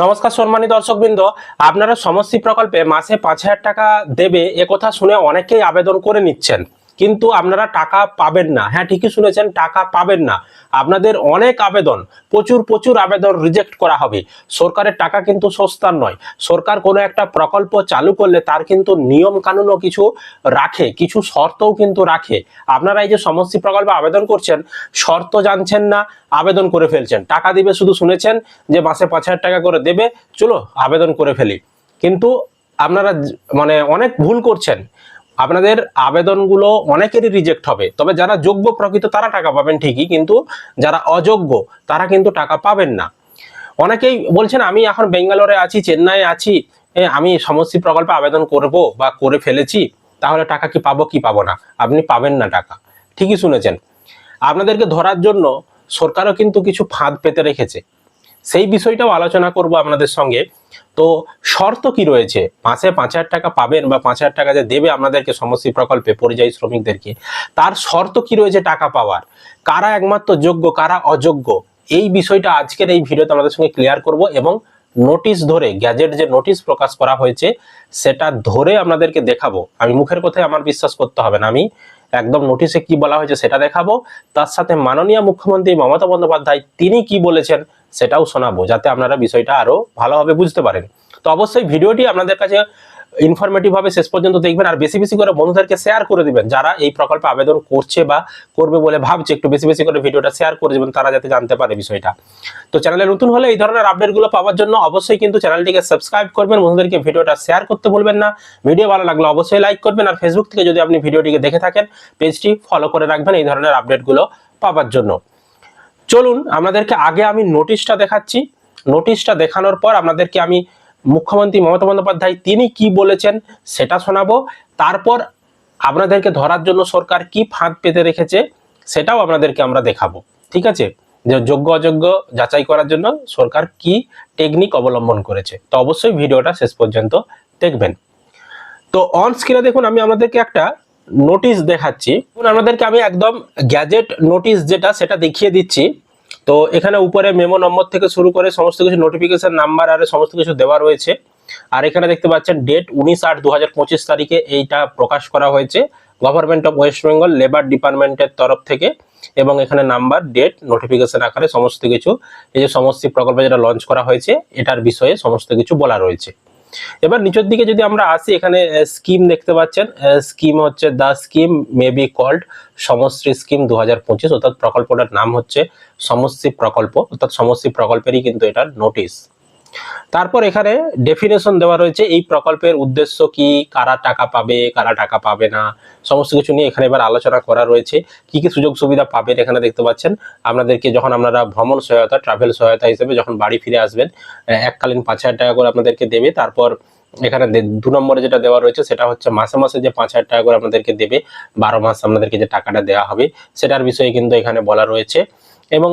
নমস্কার সম্মানিত দর্শকবৃন্দ। আপনারা সমষ্টি প্রকল্পে মাসে পাঁচ হাজার টাকা দেবে, একথা শুনে অনেকেই আবেদন করে নিচ্ছেন। কিন্তু আপনারা টাকা পাবেন না। হ্যাঁ ঠিকই শুনেছেন, টাকা পাবেন না। আপনাদের অনেক আবেদন, প্রচুর প্রচুর আবেদন রিজেক্ট করা হবে। সরকারের টাকা কিন্তু সস্তার নয়। সরকার কোনো একটা প্রকল্প চালু করলে তার কিন্তু নিয়ম কানুনও কিছু রাখে, কিছু শর্তও কিন্তু রাখে। আপনারা এই যে সমষ্টি প্রকল্পে আবেদন করছেন, শর্ত জানছেন না, আবেদন করে ফেলছেন। টাকা দিবে শুধু শুনেছেন যে মাসে পাঁচ হাজার টাকা করে দেবে, চলো আবেদন করে ফেলি। কিন্তু আপনারা মানে অনেক ভুল করছেন। আপনাদের আবেদনগুলো অনেকেরই রিজেক্ট হবে। তবে যারা যোগ্য প্রকৃত, তারা টাকা পাবেন ঠিকই, কিন্তু যারা অযোগ্য, তারা কিন্তু টাকা পাবেন না। অনেকেই বলছেন, আমি এখন বেঙ্গালোরে আছি চেন্নাইয়ে আছি আমি সমষ্টি প্রকল্পে আবেদন করব বা করে ফেলেছি, তাহলে টাকা কি পাবো কি পাবো না? আপনি পাবেন না টাকা। ঠিকই শুনেছেন। আপনাদেরকে ধরার জন্য সরকারও কিন্তু কিছু ফাঁদ পেতে রেখেছে। সেই বিষয়টাও আলোচনা করব আপনাদের সঙ্গে। তো শর্ত কি রয়েছে? মাসে পাঁচ হাজার টাকা পাবেন বা পাঁচ হাজার টাকা যে দেবে আপনাদেরকে সমষ্টি প্রকল্পে পরিযায়ী শ্রমিকদেরকে, তার শর্ত কি রয়েছে টাকা পাওয়ার? কারা একমাত্র যোগ্য, কারা অযোগ্য? এই বিষয়টা আজকের এই ভিডিওতে আমাদের সঙ্গে ক্লিয়ার করব এবং নোটিশ ধরে গ্যাজেট যে নোটিশ প্রকাশ করা হয়েছে, সেটা ধরে আপনাদেরকে দেখাবো। আমি মুখের কথায় আমার বিশ্বাস করতে হবে না। আমি একদম নোটিশে কি বলা হয়েছে সেটা দেখাবো। তার সাথে মাননীয় মুখ্যমন্ত্রী মমতা বন্দ্যোপাধ্যায়, তিনি কি বলেছেন সেটাও শোনাবো, যাতে আপনারা বিষয়টা আরও ভালোভাবে বুঝতে পারেন। তো অবশ্যই ভিডিওটি আপনাদের কাছে ইনফরমেটিভ ভাবে শেষ পর্যন্ত দেখবেন, আর বেশি বেশি করে বন্ধুদেরকে শেয়ার করে দিবেন। যারা এই প্রকল্পে আবেদন করছে বা করবে বলে ভাবছে, একটু বেশি বেশি করে ভিডিওটা শেয়ার করে দিবেন, তারা যাতে জানতে পারে বিষয়টা। তো চ্যানেলে নতুন হলে এই ধরনের আপডেটগুলো পাওয়ার জন্য অবশ্যই কিন্তু চ্যানেলটিকে সাবস্ক্রাইব করবেন, বন্ধুদেরকে ভিডিওটা শেয়ার করতে ভুলবেন না। ভিডিও ভালো লাগলে অবশ্যই লাইক করবেন, আর ফেসবুক থেকে যদি আপনি ভিডিওটিকে দেখে থাকেন পেজটি ফলো করে রাখবেন এই ধরনের আপডেটগুলো পাওয়ার জন্য। চলুন, আপনাদেরকে আগে আমি নোটিশটা দেখাচ্ছি। নোটিশটা দেখানোর পর আপনাদেরকে আমি মুখ্যমন্ত্রী মমতা বন্দ্যোপাধ্যায় তিনি কি বলেছেন সেটা শোনাবো। তারপর আপনাদেরকে ধরার জন্য সরকার কি ফাঁদ পেতে রেখেছে সেটাও আপনাদেরকে আমরা দেখাবো। ঠিক আছে? যে যোগ্য, অযোগ্য যাচাই করার জন্য সরকার কি টেকনিক অবলম্বন করেছে। তো অবশ্যই ভিডিওটা শেষ পর্যন্ত দেখবেন। তো অন স্ক্রিনে দেখুন, আমি আপনাদেরকে একটা নোটিশ দেখাচ্ছি। আপনাদেরকে আমি একদম গ্যাজেট নোটিশ যেটা, সেটা দেখিয়ে দিচ্ছি। তো এখানে উপরে মেমো নম্বর থেকে শুরু করে সমস্ত কিছু নোটিফিকেশন নাম্বার আর সমস্ত কিছু দেওয়া রয়েছে। আর এখানে দেখতে পাচ্ছেন ডেট উনিশ আট দু তারিখে এইটা প্রকাশ করা হয়েছে government of West Bengal labour ডিপার্টমেন্টের তরফ থেকে। এবং এখানে নাম্বার ডেট নোটিফিকেশন আকারে সমস্ত কিছু, এই যে সমস্ত প্রকল্প যেটা লঞ্চ করা হয়েছে, এটার বিষয়ে সমস্ত কিছু বলা রয়েছে। এবার নিচের দিকে যদি আমরা আসি, এখানে স্কিম দেখতে পাচ্ছেন। স্কিম হচ্ছে the scheme may be called Samashree scheme দু হাজার পঁচিশ। অর্থাৎ প্রকল্পটার নাম হচ্ছে সমশ্রী প্রকল্প। অর্থাৎ সমশ্রী প্রকল্পেরই কিন্তু এটার নোটিশ তারপর এখানে ডেফিনেশন দেওয়া রয়েছে এই প্রকল্পের উদ্দেশ্য কি, কারা টাকা পাবে, কারা টাকা পাবে না, সমস্ত কিছু নিয়ে এখানে এবার আলোচনা করা রয়েছে। কি কি সুযোগ সুবিধা পাবেন এখানে দেখতে পাচ্ছেন? আপনাদেরকে যখন আপনারা ভ্রমণ সহায়তা ট্রাভেল সহায়তা হিসেবে যখন বাড়ি ফিরে আসবেন এককালীন পাঁচ হাজার টাকা করে আপনাদেরকে দেবে। তারপর এখানে দে- নম্বরে যেটা দেওয়া রয়েছে সেটা হচ্ছে মাসে মাসে যে পাঁচ হাজার টাকা করে আপনাদেরকে দেবে, বারো মাস আপনাদেরকে যে টাকাটা দেওয়া হবে, সেটার বিষয়ে কিন্তু এখানে বলা রয়েছে। এবং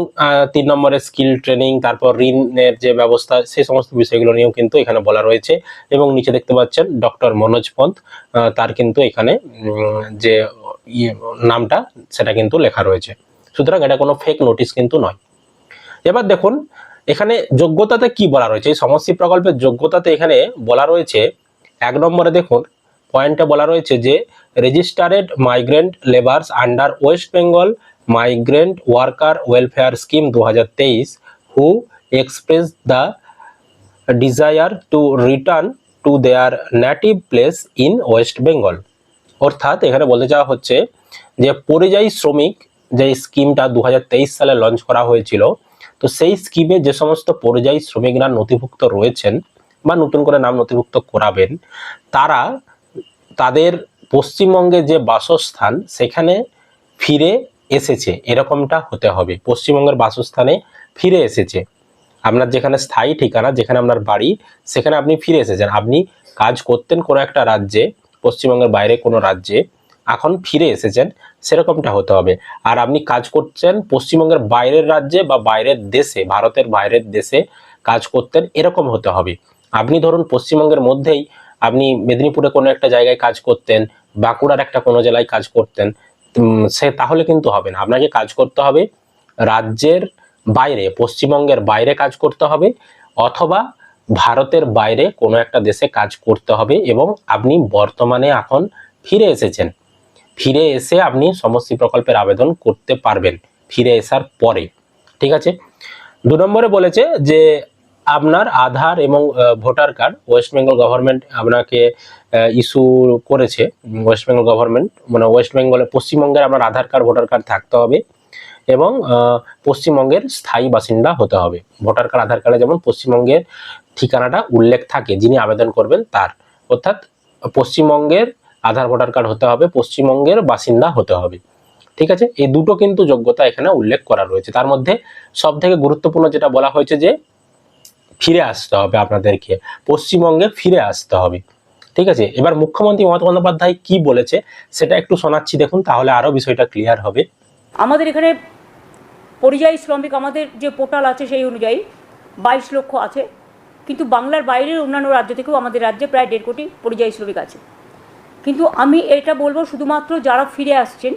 তিন নম্বরে স্কিল ট্রেনিং, তারপর ঋণের যে ব্যবস্থা সেই সমস্ত বিষয়গুলো নিয়েও কিন্তু এখানে বলা রয়েছে। এবং নিচে দেখতে পাচ্ছেন ডক্টর মনোজ পন্থ তার কিন্তু এখানে যে ইয়ে নামটা, সেটা কিন্তু লেখা রয়েছে। সুতরাং এটা কোনো ফেক নোটিশ কিন্তু নয়। এবার দেখুন, এখানে যোগ্যতাতে কি বলা রয়েছে? এই সমষ্টি প্রকল্পের যোগ্যতাতে এখানে বলা রয়েছে, এক নম্বরে দেখুন পয়েন্টে বলা রয়েছে যে registered migrant labours under West Bengal migrant worker welfare scheme দু হাজার তেইশ who express the desire to return to their native place in West Bengal অর্থাৎ এখানে বলতে চাওয়া হচ্ছে যে পরিযায়ী শ্রমিক যে স্কিমটা দু হাজার তেইশ সালে লঞ্চ করা হয়েছিল, তো সেই স্কিমে যে সমস্ত পরিযায়ী শ্রমিকরা নথিভুক্ত রয়েছেন বা নতুন করে নাম নথিভুক্ত করাবেন, তারা তাদের পশ্চিমবঙ্গে যে বাসস্থান, সেখানে ফিরে এসেছে, এরকমটা হতে হবে। পশ্চিমবঙ্গের বাসস্থানে ফিরে এসেছে। আপনার যেখানে স্থায়ী ঠিকানা, যেখানে আপনার বাড়ি, সেখানে আপনি ফিরে এসেছেন। আপনি কাজ করতেন কোনো একটা রাজ্যে, পশ্চিমবঙ্গের বাইরে কোনো রাজ্যে, এখন ফিরে এসেছেন, সেরকমটা হতে হবে। আর আপনি কাজ করছেন পশ্চিমবঙ্গের বাইরের রাজ্যে বা বাইরের দেশে, ভারতের বাইরের দেশে কাজ করতেন, এরকম হতে হবে। আপনি ধরুন পশ্চিমবঙ্গের মধ্যেই আপনি মেদিনীপুরে কোনো একটা জায়গায় কাজ করতেন, বাঁকুড়ার একটা কোনো জেলায় কাজ করতেন সে তাহলে কিন্তু হবে না। আপনাকে কাজ করতে হবে রাজ্যের বাইরে, পশ্চিমবঙ্গের বাইরে কাজ করতে হবে অথবা ভারতের বাইরে কোনো একটা দেশে কাজ করতে হবে এবং আপনি বর্তমানে এখন ফিরে এসেছেন। ফিরে এসে আপনি সমষ্টি প্রকল্পের আবেদন করতে পারবেন, ফিরে আসার পরে। ঠিক আছে? দু নম্বরে বলেছে যে আপনার আধার এবং voter card West Bengal government আপনাকে ইস্যু করেছে। ওয়েস্ট বেঙ্গল গভর্নমেন্ট মানে ওয়েস্ট বেঙ্গলে পশ্চিমবঙ্গের আপনার আধার কার্ড, ভোটার কার্ড থাকতে হবে এবং পশ্চিমবঙ্গের স্থায়ী বাসিন্দা হতে হবে। ভোটার কার্ড, আধার কার্ডে যেমন পশ্চিমবঙ্গের ঠিকানাটা উল্লেখ থাকে, যিনি আবেদন করবেন তার। অর্থাৎ পশ্চিমবঙ্গের আধার, ভোটার কার্ড হতে হবে, পশ্চিমবঙ্গের বাসিন্দা হতে হবে। ঠিক আছে? এই দুটো কিন্তু যোগ্যতা এখানে উল্লেখ করা রয়েছে। তার মধ্যে সব থেকে গুরুত্বপূর্ণ যেটা বলা হয়েছে যে ফিরে আসতে হবে আপনাদেরকে। পশ্চিমবঙ্গে ফিরে আসতে হবে। ঠিক আছে? এবার মুখ্যমন্ত্রী মমতা বন্দ্যোপাধ্যায় কি বলেছে সেটা একটু শোনাচ্ছি, দেখুন, তাহলে আরও বিষয়টা ক্লিয়ার হবে। আমাদের এখানে পরিযায়ী শ্রমিক, আমাদের যে পোর্টাল আছে সেই অনুযায়ী বাইশ লক্ষ আছে। কিন্তু বাংলার বাইরের অন্যান্য রাজ্য থেকেও আমাদের রাজ্যে প্রায় দেড় কোটি পরিযায়ী শ্রমিক আছে। কিন্তু আমি এটা বলব শুধুমাত্র যারা ফিরে আসছেন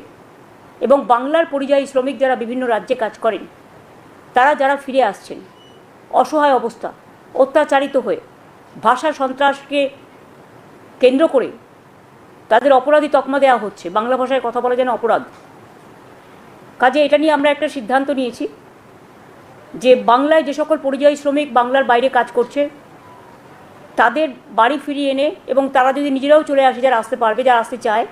এবং বাংলার পরিযায়ী শ্রমিক যারা বিভিন্ন রাজ্যে কাজ করেন, তারা যারা ফিরে আসছেন অসহায় অবস্থা, অত্যাচারিত হয়ে ভাষা সন্ত্রাসকে কেন্দ্র করে তাদের অপরাধী তকমা দেওয়া হচ্ছে। বাংলা ভাষায় কথা বলা যেন অপরাধ। কাজে এটা নিয়ে আমরা একটা সিদ্ধান্ত নিয়েছি যে বাংলায় যে সকল পরিযায়ী শ্রমিক বাংলার বাইরে কাজ করছে, তাদের বাড়ি ফিরিয়ে এনে এবং তারা যদি নিজেরাও চলে আসে, যারা আসতে পারবে, যারা আসতে চায়,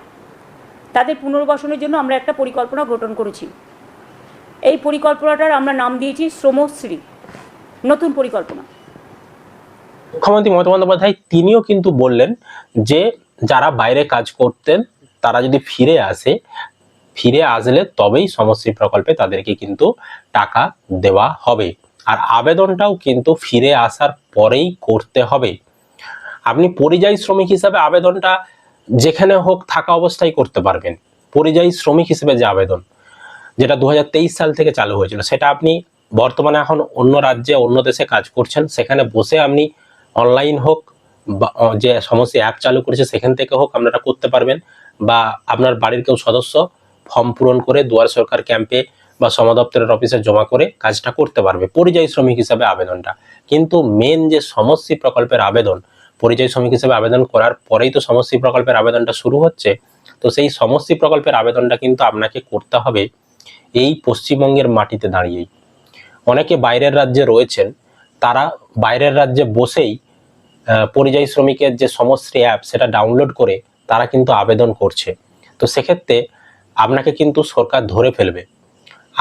তাদের পুনর্বাসনের জন্য আমরা একটা পরিকল্পনা গঠন করেছি। এই পরিকল্পনাটার আমরা নাম দিয়েছি শ্রমশ্রী। নতুন পরিকল্পনা। মুখ্যমন্ত্রী মমতা বন্দ্যোপাধ্যায় তিনিও কিন্তু বললেন যে যারা বাইরে কাজ করতেন, তারা যদি ফিরে আসে, ফিরে আসলে তবেই সমশ্রী প্রকল্পে তাদেরকে কিন্তু টাকা দেওয়া হবে। আর আবেদনটাও কিন্তু ফিরে আসার পরেই করতে হবে। আপনি পরিযায়ী শ্রমিক হিসাবে আবেদনটা যেখানে হোক থাকা অবস্থায় করতে পারবেন। পরিযায়ী শ্রমিক হিসেবে যে আবেদন, যেটা দু হাজার তেইশ সাল থেকে চালু হয়েছিল, সেটা আপনি বর্তমানে এখন অন্য রাজ্যে, অন্য দেশে কাজ করছেন। সেখানে বসে আপনি অনলাইন হোক বা যে সমস্ত অ্যাপ চালু করেছে, সেখান থেকে হোক আপনারা করতে পারবেন। বা আপনার বাড়ির কেউ সদস্য ফর্ম পূরণ করে দুয়ার সরকার ক্যাম্পে বা সমাদপ্তরের অফিসে জমা করে কাজটা করতে পারবে, পরিযায়ী শ্রমিক হিসাবে আবেদনটা। কিন্তু মেন যে সমষ্টি প্রকল্পের আবেদন, পরিযায়ী শ্রমিক হিসেবে আবেদন করার পরেই তো সমষ্টি প্রকল্পের আবেদনটা শুরু হচ্ছে। তো সেই সমষ্টি প্রকল্পের আবেদনটা কিন্তু আপনাকে করতে হবে এই পশ্চিমবঙ্গের মাটিতে দাঁড়িয়েই। অনেকে বাইরের রাজ্যে রয়েছেন, তারা বাইরের রাজ্যে বসেই পরিযায়ী শ্রমিকের যে সমশ্রী অ্যাপ সেটা ডাউনলোড করে তারা কিন্তু আবেদন করছে। তো সেক্ষেত্রে আপনাকে কিন্তু সরকার ধরে ফেলবে।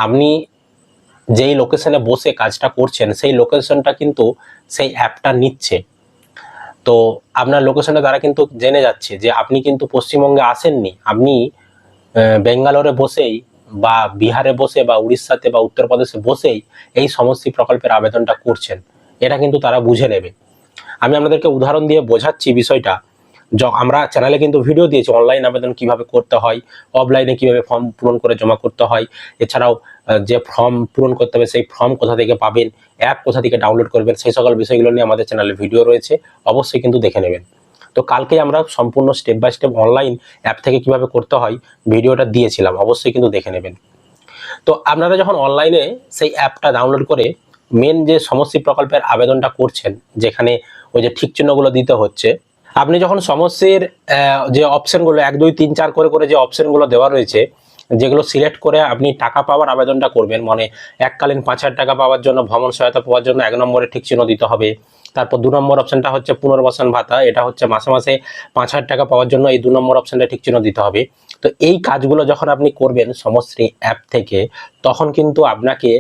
আপনি যেই লোকেশনে বসে কাজটা করছেন, সেই লোকেশনটা কিন্তু সেই অ্যাপটা নিচ্ছে। তো আপনার লোকেশনটা তারা কিন্তু জেনে যাচ্ছে যে আপনি কিন্তু পশ্চিমবঙ্গে আসেননি। আপনি বেঙ্গালোরে বসেই বা বিহারে বসে বা উড়িষ্যাতে বা উত্তরপ্রদেশে বসেই এই সমষ্টি প্রকল্পের আবেদনটা করছেন। এটা কিন্তু তারা বুঝে নেবে। আমি আপনাদেরকে উদাহরণ দিয়ে বোঝাচ্ছি বিষয়টা। আমরা চ্যানেলে কিন্তু ভিডিও দিয়েছি অনলাইন আবেদন কীভাবে করতে হয় অফলাইনে কীভাবে ফর্ম পূরণ করে জমা করতে হয়, এছাড়াও যে ফর্ম পূরণ করতে হবে সেই ফর্ম কোথা থেকে পাবেন অ্যাপ কোথা থেকে ডাউনলোড করবেন, সেই সকল বিষয়গুলো নিয়ে আমাদের চ্যানেলে ভিডিও রয়েছে, অবশ্যই কিন্তু দেখে নেবেন। তো কালকে আমরা সম্পূর্ণ step by step online app থেকে কীভাবে করতে হয় ভিডিওটা দিয়েছিলাম অবশ্যই কিন্তু দেখে নেবেন। তো আপনারা যখন অনলাইনে সেই অ্যাপটা ডাউনলোড করে মেন যে সমষ্টি প্রকল্পের আবেদনটা করছেন যেখানে ওই যে ঠিক চিহ্নগুলো দিতে হচ্ছে আপনি যখন আহ, যে অপশনগুলো এক দুই তিন চার করে করে যে অপশনগুলো দেওয়া রয়েছে যেগুলো সিলেক্ট করে আপনি টাকা পাওয়ার আবেদনটা করবেন মানে এককালীন পাঁচ হাজার টাকা পাওয়ার জন্য ভ্রমণ সহায়তা পাওয়ার জন্য এক নম্বরে ঠিক চিহ্ন দিতে হবে তারপর দু নম্বর অপশানটা হচ্ছে পুনর্বাসন ভাতা। এটা হচ্ছে মাসে মাসে পাঁচ হাজার টাকা পাওয়ার জন্য এই দু নম্বর অপশানটা ঠিক চিহ্ন দিতে হবে। তো এই কাজগুলো যখন আপনি করবেন সমশ্রী অ্যাপ থেকে, তখন কিন্তু আপনাকে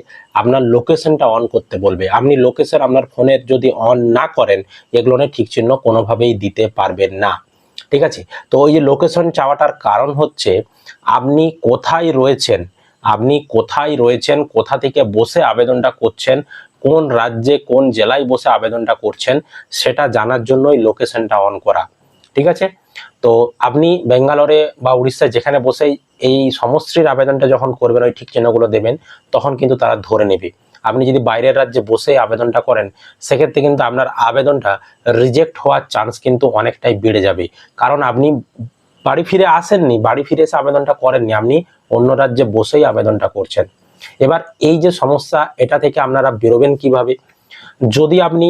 আপনার লোকেশনটা অন করতে বলবে। আপনি লোকেশন আপনার ফোনের যদি অন না করেন, এগুলো ঠিক চিহ্ন কোনোভাবেই দিতে পারবেন না। ঠিক আছে? তো ওই যে লোকেশন চাওয়াটার কারণ হচ্ছে, আপনি কোথায় রয়েছেন, আপনি কোথায় রয়েছেন, কোথা থেকে বসে আবেদনটা করছেন কোন রাজ্যে কোন জেলায় বসে আবেদনটা করছেন সেটা জানার জন্যই লোকেশনটা অন করা, ঠিক আছে? তো আপনি বেঙ্গালোরে বা উড়িষ্যায় যেখানে বসেই এই সমশ্রীর আবেদনটা যখন করবেন, ওই ঠিক চিহ্নগুলো দেবেন, তখন কিন্তু তারা ধরে নেবে। আপনি যদি বাইরের রাজ্যে বসে আবেদনটা করেন, সেক্ষেত্রে কিন্তু আপনার আবেদনটা রিজেক্ট হওয়ার চান্স কিন্তু অনেকটাই বেড়ে যাবে। কারণ আপনি বাড়ি ফিরে আসেননি, বাড়ি ফিরে এসে আবেদনটা করেননি, আপনি অন্য রাজ্যে বসেই আবেদনটা করছেন। এবার এই যে সমস্যা, এটা থেকে আপনারা বেরোবেন কীভাবে? যদি আপনি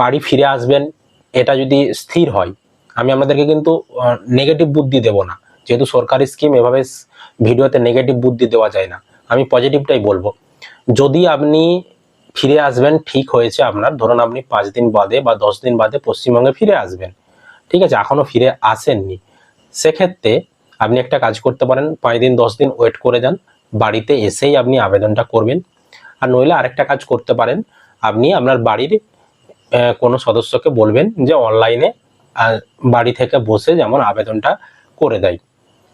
বাড়ি ফিরে আসবেন, এটা যদি স্থির হয়, আমি আপনাদেরকে কিন্তু নেগেটিভ বুদ্ধি দেব না। যেহেতু সরকারি স্কিম এভাবে ভিডিওতে নেগেটিভ বুদ্ধি দেওয়া যায় না। আমি পজিটিভটাই বলব। যদি আপনি ফিরে আসবেন, ঠিক হয়েছে আপনার, ধরুন আপনি পাঁচ দিন বাদে বা দশ দিন বাদে পশ্চিমবঙ্গে ফিরে আসবেন, ঠিক আছে, এখনও ফিরে আসেননি, সেক্ষেত্রে আপনি একটা কাজ করতে পারেন, পাঁচ দিন, দশ দিন ওয়েট করে যান বাড়িতে এসেই আপনি আবেদনটা করবেন। আর নইলে আরেকটা কাজ করতে পারেন। আপনি আপনার বাড়ির কোনো সদস্যকে বলবেন যে অনলাইনে বাড়ি থেকে বসে যেমন আবেদনটা করে দেয়,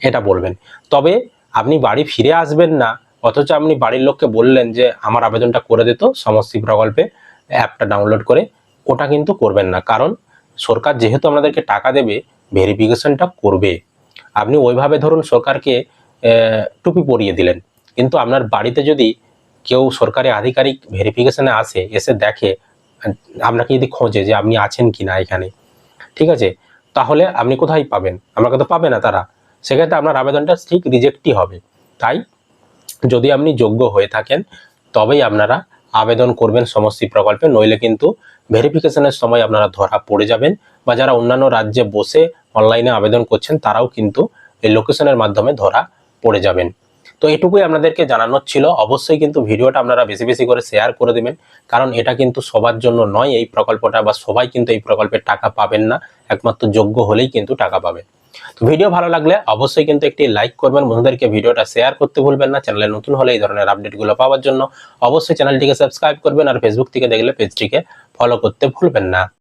এটা বলবেন। তবে আপনি বাড়ি ফিরে আসবেন না, অথচ আপনি বাড়ির লোককে বললেন যে আমার আবেদনটা করে দিত সমষ্টি প্রকল্পে অ্যাপটা ডাউনলোড করে, ওটা কিন্তু করবেন না। কারণ সরকার যেহেতু আপনাদেরকে টাকা দেবে ভেরিফিকেশনটা করবে। আপনি ওইভাবে ধরুন সরকারকে টুপি পরিয়ে দিলেন। কিন্তু আপনার বাড়িতে যদি কেউ সরকারি আধিকারিক ভেরিফিকেশনে আসে, এসে দেখে, আপনাকে যদি খোঁজে যে আপনি আছেন কি না এখানে, ঠিক আছে? তাহলে আপনি কোথায় পাবেন? আমাকে তো পাবে না তারা। সেক্ষেত্রে আপনার আবেদনটা ঠিক রিজেক্টই হবে। তাই যদি আপনি যোগ্য হয়ে থাকেন, তবেই আপনারা আবেদন করবেন সমষ্টি প্রকল্পে, নইলে কিন্তু ভেরিফিকেশনের সময় আপনারা ধরা পড়ে যাবেন বা যারা অন্যান্য রাজ্যে বসে অনলাইনে আবেদন করছেন, তারাও কিন্তু এই লোকেশনের মাধ্যমে ধরা পড়ে যাবেন। তো এটুকুই আপনাদেরকে জানানোর ছিল। অবশ্যই কিন্তু ভিডিওটা আপনারা বেশি বেশি করে শেয়ার করে দেবেন। কারণ এটা কিন্তু সবার জন্য নয় এই প্রকল্পটা বা সবাই কিন্তু এই প্রকল্পের টাকা পাবেন না। একমাত্র যোগ্য হলেই কিন্তু টাকা পাবেন। তো ভিডিও ভালো লাগলে অবশ্যই কিন্তু একটি লাইক করবেন। বন্ধুদেরকে ভিডিওটা শেয়ার করতে ভুলবেন না। চ্যানেলে নতুন হলে এই ধরনের আপডেটগুলো পাওয়ার জন্য অবশ্যই চ্যানেলটিকে সাবস্ক্রাইব করবেন। আর ফেসবুক থেকে দেখলে পেজটিকে ফলো করতে ভুলবেন না।